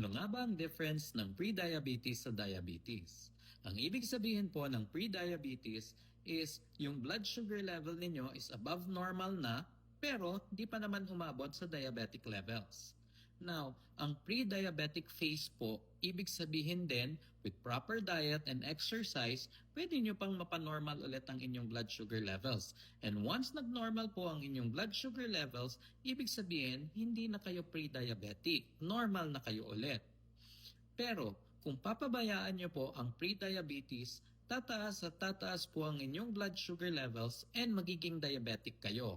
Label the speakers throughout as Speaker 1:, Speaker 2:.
Speaker 1: Ano nga ba ang difference ng pre-diabetes sa diabetes? Ang ibig sabihin po ng pre-diabetes is yung blood sugar level ninyo is above normal na pero di pa naman umabot sa diabetic levels. Now, ang pre-diabetic phase po, ibig sabihin din, with proper diet and exercise, pwede nyo pang mapanormal ulit ang inyong blood sugar levels. And once nag-normal po ang inyong blood sugar levels, ibig sabihin, hindi na kayo pre-diabetic. Normal na kayo ulit. Pero, kung papabayaan nyo po ang pre-diabetes, tataas at tataas po ang inyong blood sugar levels and magiging diabetic kayo.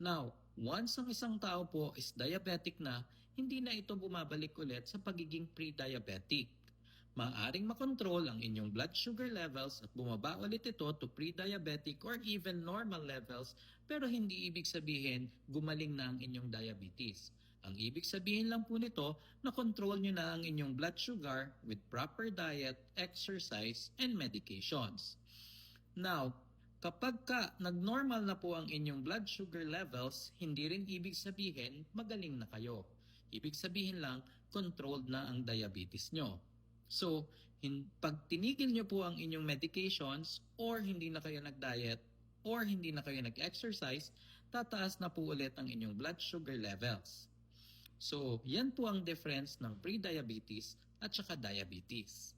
Speaker 1: Now, once ang isang tao po is diabetic na, hindi na ito bumabalik ulit sa pagiging pre-diabetic. Maaring makontrol ang inyong blood sugar levels at bumaba ulit ito to pre-diabetic or even normal levels pero hindi ibig sabihin gumaling na ang inyong diabetes. Ang ibig sabihin lang po nito na control nyo na ang inyong blood sugar with proper diet, exercise, and medications. Now, Kapag ka nag-normal na po ang inyong blood sugar levels, hindi rin ibig sabihin magaling na kayo. Ibig sabihin lang, controlled na ang diabetes nyo. So, hin- pag tinigil nyo po ang inyong medications or hindi na kayo nag-diet or hindi na kayo nag-exercise, tataas na po ulit ang inyong blood sugar levels. So, yan po ang difference ng pre-diabetes at saka diabetes.